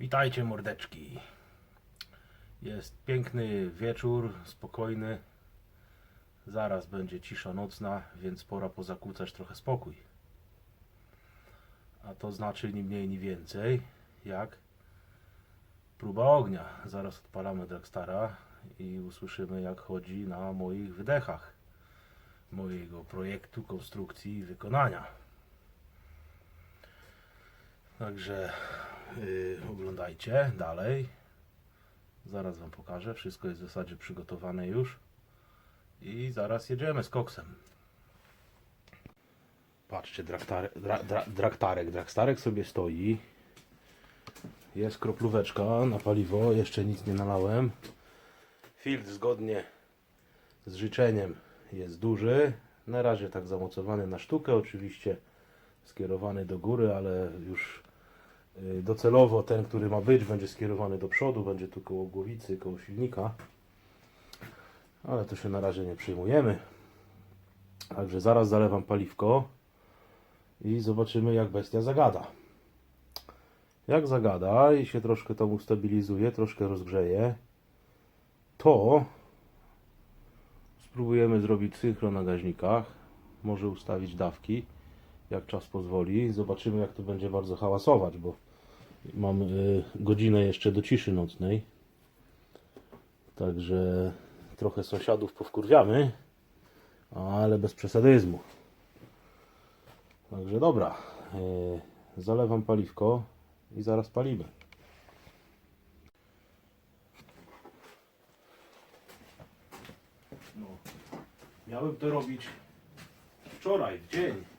Witajcie mordeczki. Jest piękny wieczór, spokojny. Zaraz będzie cisza nocna, więc pora pozakłócać trochę spokój. A to znaczy ni mniej, ni więcej jak próba ognia. Zaraz odpalamy Dragstara i usłyszymy jak chodzi na moich wydechach mojego projektu, konstrukcji i wykonania. Także Yy, oglądajcie dalej. Zaraz Wam pokażę. Wszystko jest w zasadzie przygotowane już. I zaraz jedziemy z koksem. Patrzcie, draktarek, dra, dra, draktarek. Drakstarek sobie stoi. Jest kroplóweczka na paliwo. Jeszcze nic nie nalałem. Filtr zgodnie z życzeniem jest duży. Na razie tak zamocowany na sztukę. Oczywiście skierowany do góry, ale już docelowo ten, który ma być, będzie skierowany do przodu, będzie tu koło głowicy, koło silnika. Ale to się na razie nie przyjmujemy. Także zaraz zalewam paliwko i zobaczymy jak bestia zagada. Jak zagada i się troszkę tam ustabilizuje, troszkę rozgrzeje, to spróbujemy zrobić synchro na gaźnikach. Może ustawić dawki, jak czas pozwoli. Zobaczymy jak to będzie bardzo hałasować, bo Mam y, godzinę jeszcze do ciszy nocnej. Także trochę sąsiadów powkurwiamy, ale bez przesadyzmu. Także dobra. y, Zalewam paliwko i zaraz palimy. No, miałem to robić wczoraj, w dzień.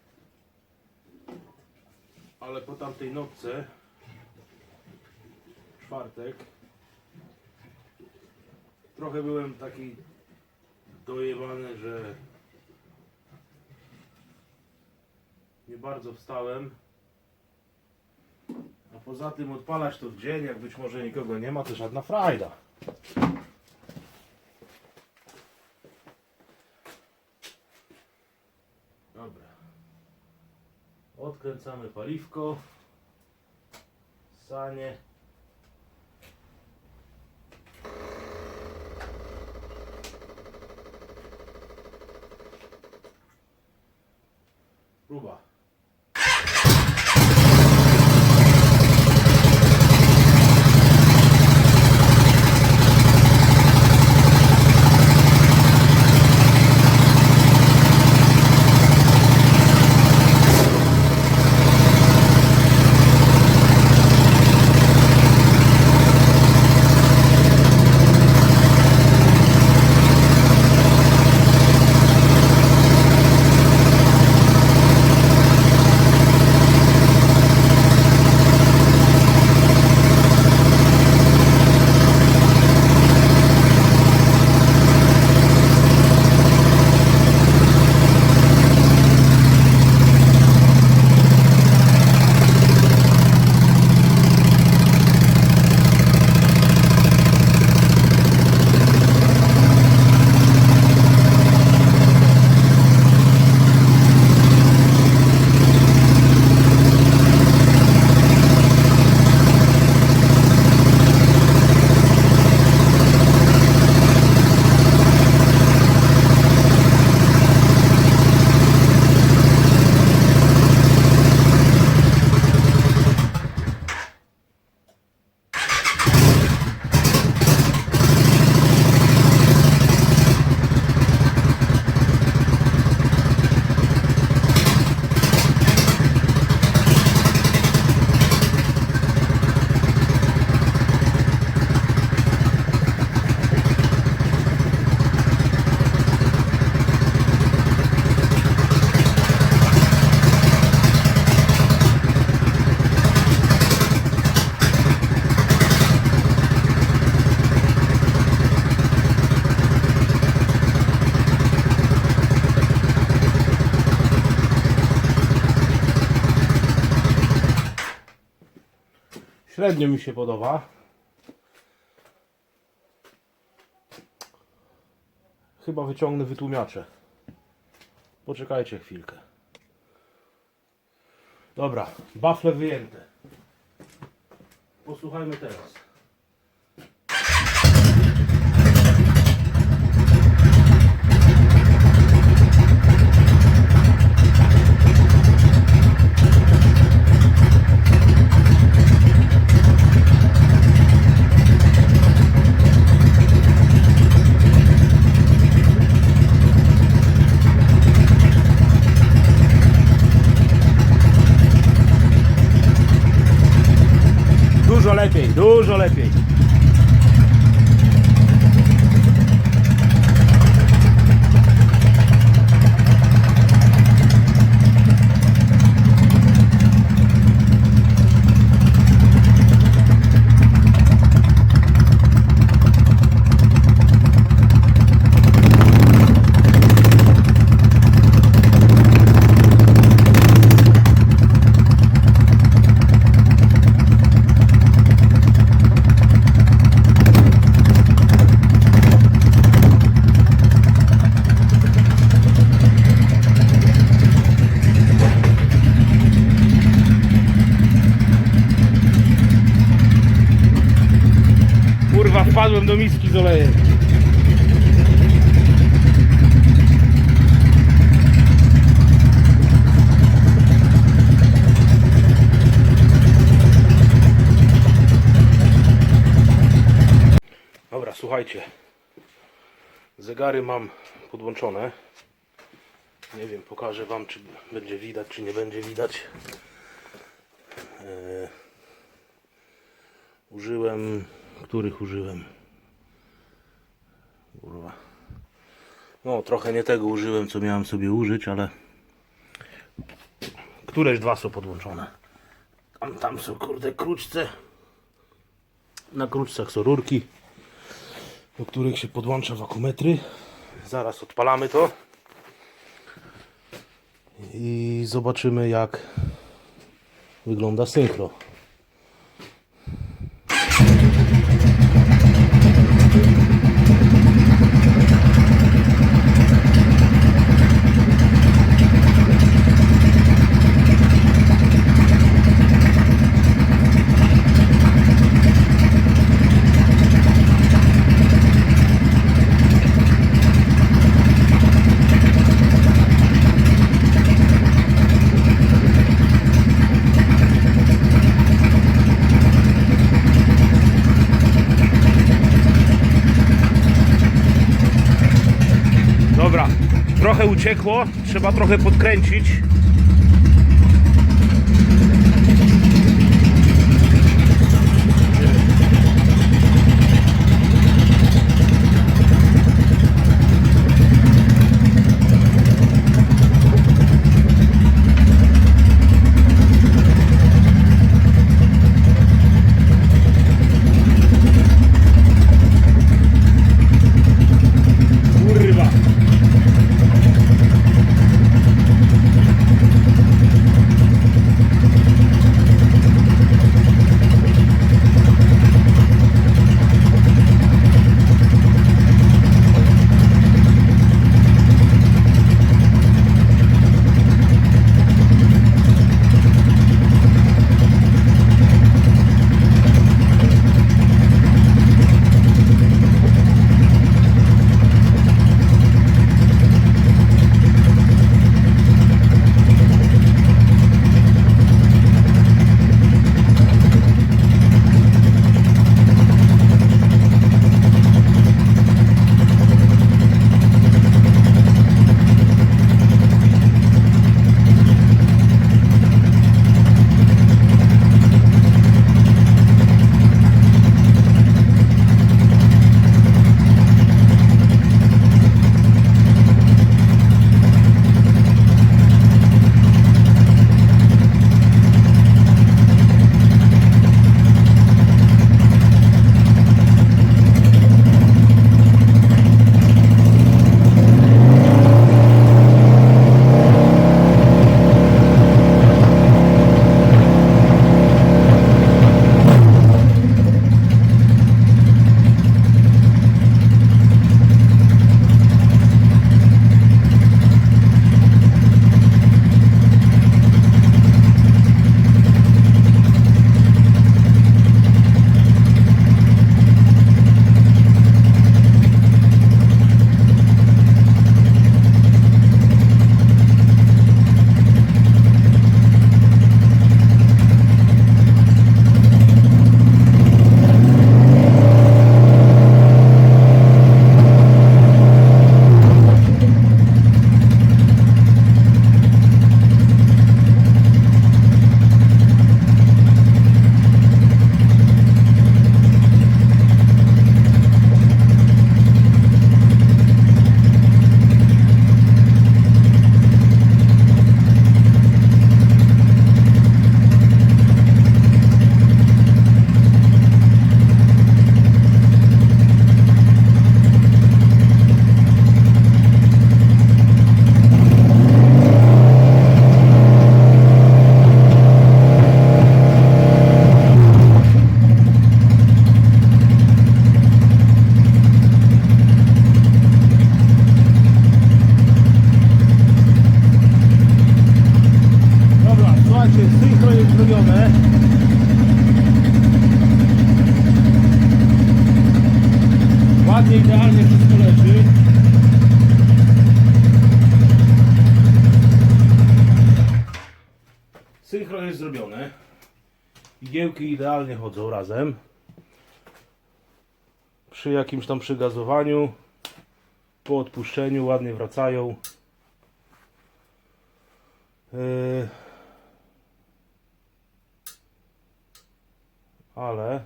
Ale po tamtej nocce czwartek. Trochę byłem taki dojebany, że nie bardzo wstałem. A poza tym odpalać to w dzień, jak być może nikogo nie ma, to żadna frajda. Dobra. Odkręcamy paliwko. Sanie. Próba. Średnio mi się podoba. Chyba wyciągnę wytłumiacze. Poczekajcie chwilkę. Dobra, bafle wyjęte. posłuchajmy teraz. Dużo lepiej, dużo lepiej. Kurwa, wpadłem do miski z olejem. Dobra, słuchajcie. Zegary mam podłączone. Nie wiem, pokażę Wam, czy będzie widać, czy nie będzie widać. Eee, użyłem, których użyłem? Kurwa. No, trochę nie tego użyłem, co miałem sobie użyć, ale któreś dwa są podłączone. Tam, tam są, kurde, kruczce. Na kruczcach są rurki, do których się podłącza wakumetry. Zaraz odpalamy to. I zobaczymy, jak wygląda synchro. Dobra, trochę uciekło, trzeba trochę podkręcić. Jest zrobione. Igiełki idealnie chodzą razem. Przy jakimś tam przygazowaniu, po odpuszczeniu ładnie wracają. Yy. Ale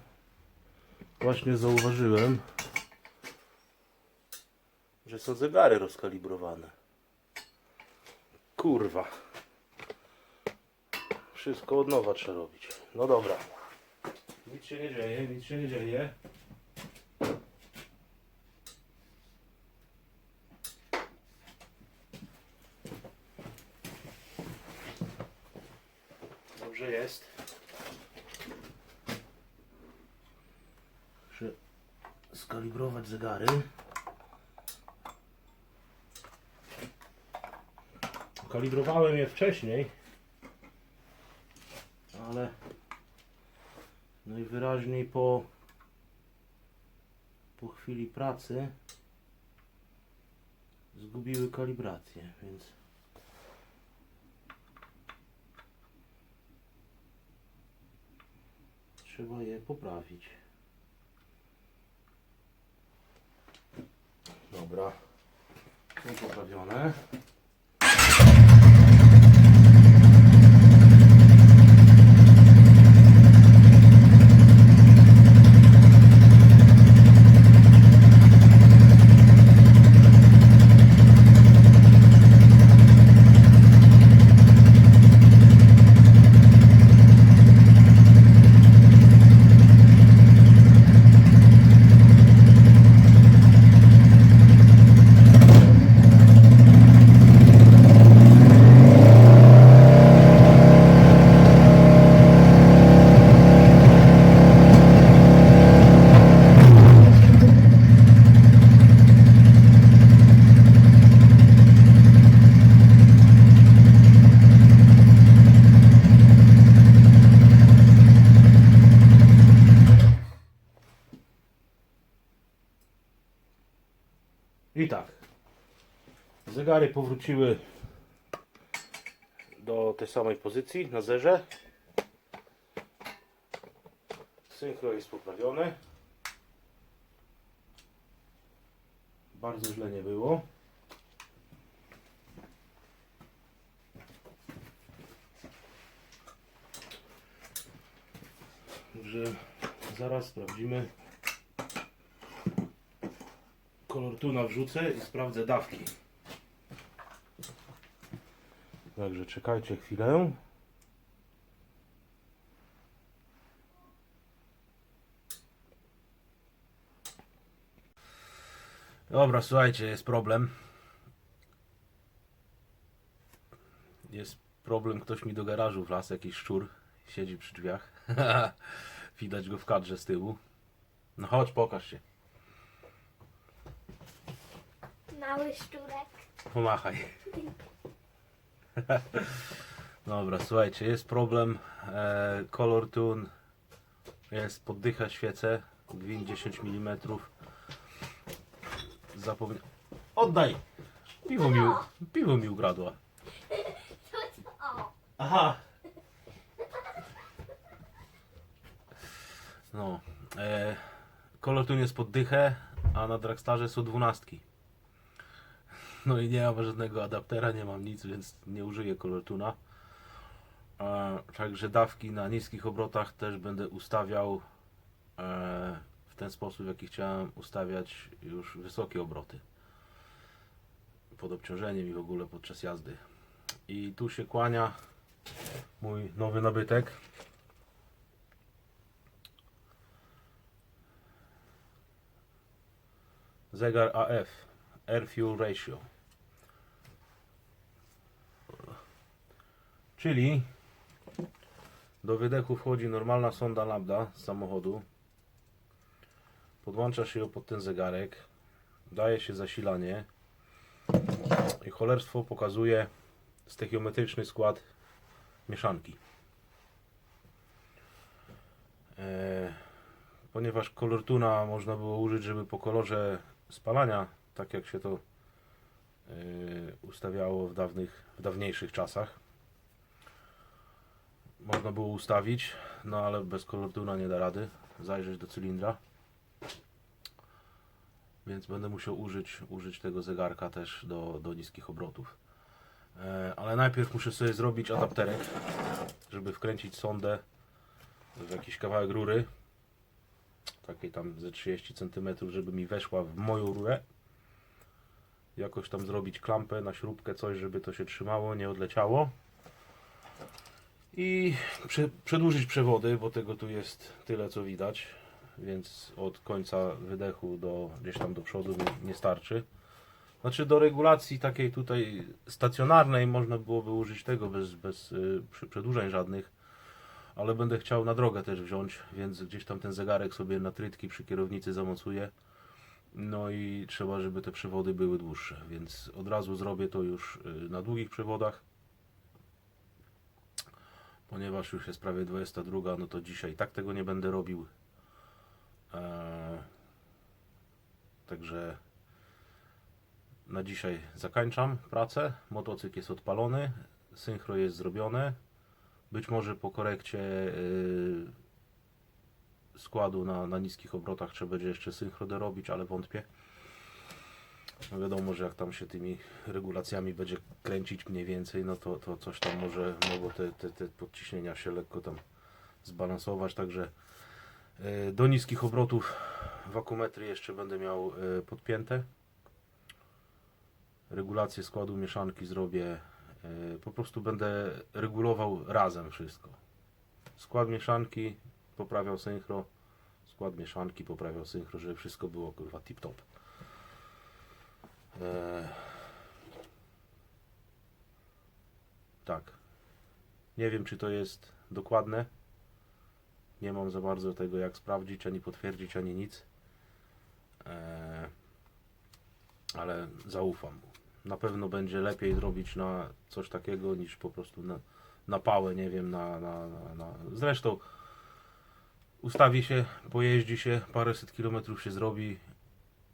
właśnie zauważyłem, że są zegary rozkalibrowane. Kurwa. Wszystko od nowa trzeba robić. No dobra. Nic się nie dzieje, nic się nie dzieje. Dobrze jest. Muszę skalibrować zegary. Kalibrowałem je wcześniej, ale najwyraźniej po, po chwili pracy zgubiły kalibrację, więc trzeba je poprawić. Dobra, są poprawione. I tak. Zegary powróciły do tej samej pozycji na zerze. Synchro jest poprawione. Bardzo źle nie było. Także zaraz sprawdzimy. Kolor tuna wrzucę i sprawdzę dawki. Także czekajcie chwilę. Dobra, słuchajcie, jest problem. Jest problem, ktoś mi do garażu wlazł, jakiś szczur. Siedzi przy drzwiach. Widać go w kadrze z tyłu. No chodź, pokaż się. Mały szczurek. Pomachaj. Dobra, słuchajcie, jest problem. E, color tune jest poddycha świecę. Gwint 10 mm. Zapomnia... Oddaj! Piwo mi, piwo mi ukradła. Aha! No. E, kolor tune jest poddychę, a na Dragstarze są dwunastki. No i nie mam żadnego adaptera, nie mam nic, więc nie użyję kolortuna. E, także dawki na niskich obrotach też będę ustawiał e, w ten sposób, w jaki chciałem ustawiać już wysokie obroty. Pod obciążeniem i w ogóle podczas jazdy. I tu się kłania mój nowy nabytek. Zegar AF Air Fuel Ratio. Czyli do wydechu wchodzi normalna sonda lambda z samochodu. Podłącza się ją pod ten zegarek. Daje się zasilanie. I cholerstwo pokazuje stechiometryczny skład mieszanki. E, ponieważ kolor tuna można było użyć, żeby po kolorze spalania, tak jak się to e, ustawiało w, dawnych, w dawniejszych czasach, można było ustawić, no ale bez kolortuna nie da rady zajrzeć do cylindra. Więc będę musiał użyć, użyć tego zegarka też do, do niskich obrotów. E, ale najpierw muszę sobie zrobić adapterek, żeby wkręcić sondę w jakiś kawałek rury. Takiej tam ze 30 cm, żeby mi weszła w moją rurę. Jakoś tam zrobić klampę na śrubkę, coś, żeby to się trzymało, nie odleciało. I prze, przedłużyć przewody, bo tego tu jest tyle co widać, więc od końca wydechu do gdzieś tam do przodu nie starczy. Znaczy do regulacji takiej tutaj stacjonarnej można byłoby użyć tego bez, bez y, przy- przedłużeń żadnych, ale będę chciał na drogę też wziąć, więc gdzieś tam ten zegarek sobie na trytki przy kierownicy zamocuję. No i trzeba, żeby te przewody były dłuższe, więc od razu zrobię to już y, na długich przewodach. Ponieważ już jest prawie 22, no to dzisiaj tak tego nie będę robił. Eee, także na dzisiaj zakończam pracę. Motocykl jest odpalony, synchro jest zrobione. Być może po korekcie yy, składu na, na niskich obrotach trzeba będzie jeszcze synchro dorobić, ale wątpię. No wiadomo, że jak tam się tymi regulacjami będzie kręcić mniej więcej, no to, to coś tam może mogło te, te, te podciśnienia się lekko tam zbalansować, także yy, do niskich obrotów wakumetry jeszcze będę miał yy, podpięte regulację składu mieszanki zrobię. yy, Po prostu będę regulował razem wszystko. Skład mieszanki poprawiał synchro. Skład mieszanki poprawiał synchro, żeby wszystko było kurwa tip top. Eee, tak. Nie wiem czy to jest dokładne. Nie mam za bardzo tego jak sprawdzić, ani potwierdzić, ani nic. Eee, ale zaufam. Na pewno będzie lepiej zrobić na coś takiego niż po prostu na, na pałę, nie wiem, na, na, na, na... Zresztą ustawi się, pojeździ się, paręset kilometrów się zrobi,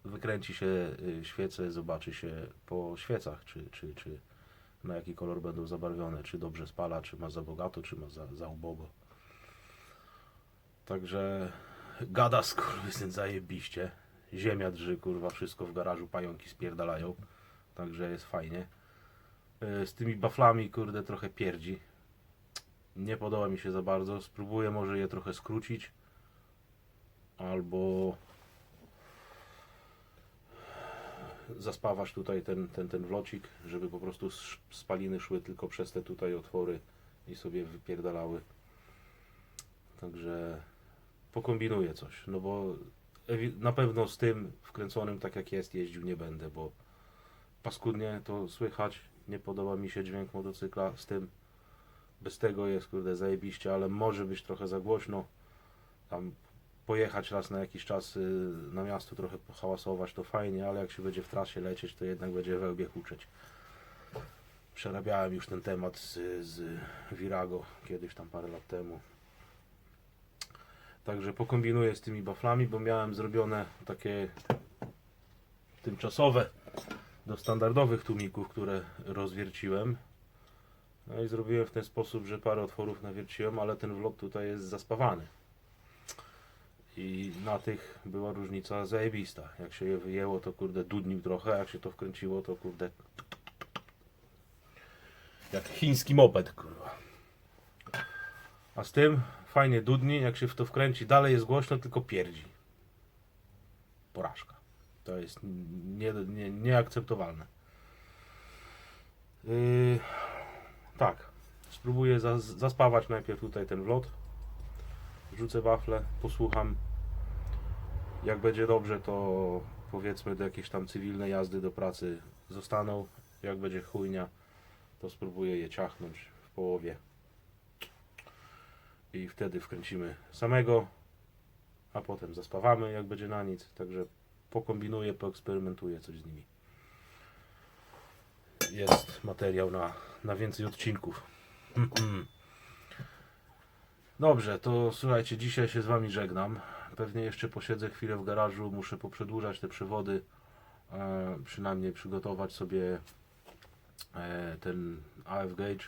wykręci się y, świece, zobaczy się po świecach, czy, czy, czy na jaki kolor będą zabarwione, czy dobrze spala, czy ma za bogato, czy ma za, za ubogo. Także gada skurwysyn zajebiście. Ziemia drży, kurwa, wszystko w garażu, pająki spierdalają. Także jest fajnie. Y, Z tymi baflami, kurde, trochę pierdzi. Nie podoba mi się za bardzo. Spróbuję może je trochę skrócić. Albo zaspawać tutaj ten, ten, ten wlocik, żeby po prostu spaliny szły tylko przez te tutaj otwory i sobie wypierdalały. Także pokombinuję coś, no bo na pewno z tym wkręconym tak jak jest jeździł nie będę, bo paskudnie to słychać, nie podoba mi się dźwięk motocykla z tym. Bez tego jest kurde zajebiście, ale może być trochę za głośno. Tam pojechać raz na jakiś czas y, na miasto, trochę pohałasować to fajnie, ale jak się będzie w trasie lecieć, to jednak będzie wełbie huczeć. Przerabiałem już ten temat z, z Virago kiedyś tam parę lat temu. Także pokombinuję z tymi baflami, bo miałem zrobione takie tymczasowe do standardowych tłumików, które rozwierciłem. No i zrobiłem w ten sposób, że parę otworów nawierciłem, ale ten wlot tutaj jest zaspawany. I na tych była różnica zajebista. Jak się je wyjęło, to kurde dudnił trochę, jak się to wkręciło, to kurde jak chiński moped, kurwa. A z tym fajnie dudni, jak się w to wkręci, dalej jest głośno, tylko pierdzi. Porażka. To jest nie, nie, nieakceptowalne. Yy, tak. Spróbuję zas, zaspawać najpierw tutaj ten wlot. Rzucę wafle, posłucham. Jak będzie dobrze, to powiedzmy do jakiejś tam cywilnej jazdy do pracy zostaną. Jak będzie chujnia, to spróbuję je ciachnąć w połowie. I wtedy wkręcimy samego, a potem zaspawamy, jak będzie na nic. Także pokombinuję, poeksperymentuję coś z nimi. Jest materiał na, na więcej odcinków. Dobrze, to słuchajcie, dzisiaj się z Wami żegnam. Pewnie jeszcze posiedzę chwilę w garażu, muszę poprzedłużać te przewody, e, przynajmniej przygotować sobie e, ten AF Gauge.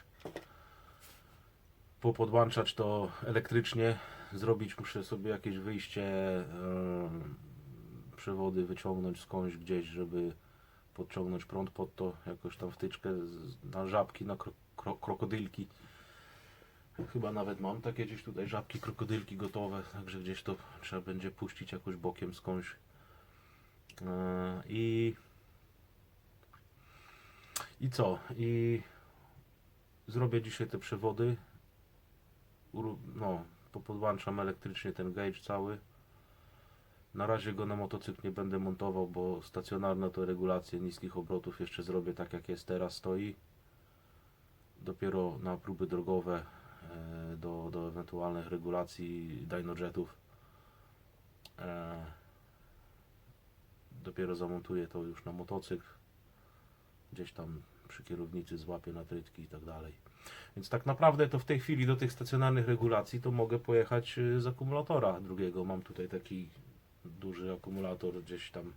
popodłączać to elektrycznie, zrobić muszę sobie jakieś wyjście, em, przewody wyciągnąć skądś gdzieś, żeby podciągnąć prąd pod to, jakoś tam wtyczkę na żabki, na kro, kro, krokodylki. Chyba nawet mam takie gdzieś tutaj żabki, krokodylki gotowe, także gdzieś to trzeba będzie puścić jakoś bokiem skądś. E, I i co? I zrobię dzisiaj te przewody. No, popodłączam elektrycznie ten gauge cały. Na razie go na motocykl nie będę montował, bo stacjonarne to regulacje niskich obrotów jeszcze zrobię tak jak jest teraz stoi. Dopiero na próby drogowe do, do ewentualnych regulacji dynojetów e, dopiero zamontuję to już na motocykl gdzieś tam przy kierownicy złapię na trytki i tak dalej. Więc tak naprawdę to w tej chwili do tych stacjonarnych regulacji to mogę pojechać y, z akumulatora drugiego. Mam tutaj taki duży akumulator gdzieś tam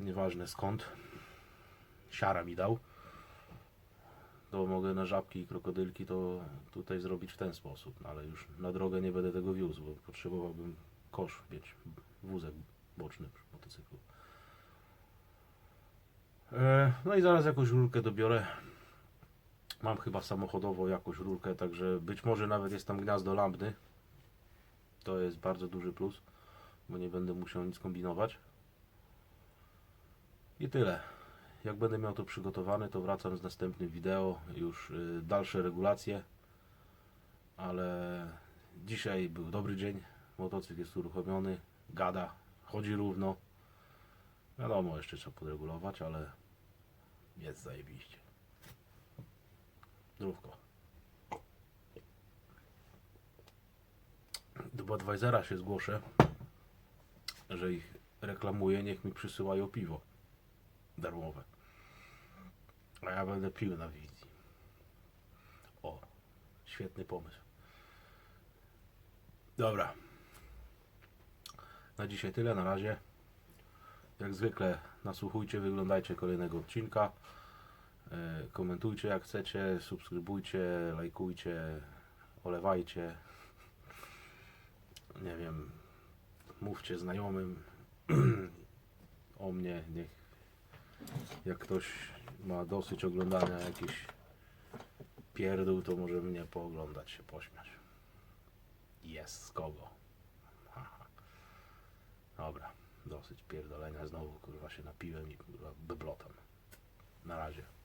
nieważne skąd. Siara mi dał. To mogę na żabki i krokodylki to tutaj zrobić w ten sposób, no ale już na drogę nie będę tego wiózł, bo potrzebowałbym kosz mieć, wózek boczny przy motocyklu. E, No i zaraz jakąś rurkę dobiorę. Mam chyba samochodowo jakąś rurkę, także być może nawet jest tam gniazdo lampny. To jest bardzo duży plus, bo nie będę musiał nic kombinować. I tyle. Jak będę miał to przygotowane, to wracam z następnym wideo. Już y, dalsze regulacje. Ale dzisiaj był dobry dzień. Motocykl jest uruchomiony, gada, chodzi równo. Wiadomo, jeszcze trzeba podregulować, ale jest zajebiście. Zdrówko. Do Budweisera się zgłoszę, że ich reklamuję, niech mi przysyłają piwo darmowe. A ja będę pił na wizji. O, świetny pomysł. Dobra. Na dzisiaj tyle, na razie. Jak zwykle nasłuchujcie, wyglądajcie kolejnego odcinka. E, Komentujcie jak chcecie, subskrybujcie, lajkujcie, olewajcie. Nie wiem, mówcie znajomym o mnie. Niech jak ktoś ma dosyć oglądania jakiś pierdół, to może mnie pooglądać, się pośmiać. Jest z kogo. Haha. Dobra, dosyć pierdolenia. Znowu kurwa się napiłem i kurwa beblotam. Na razie.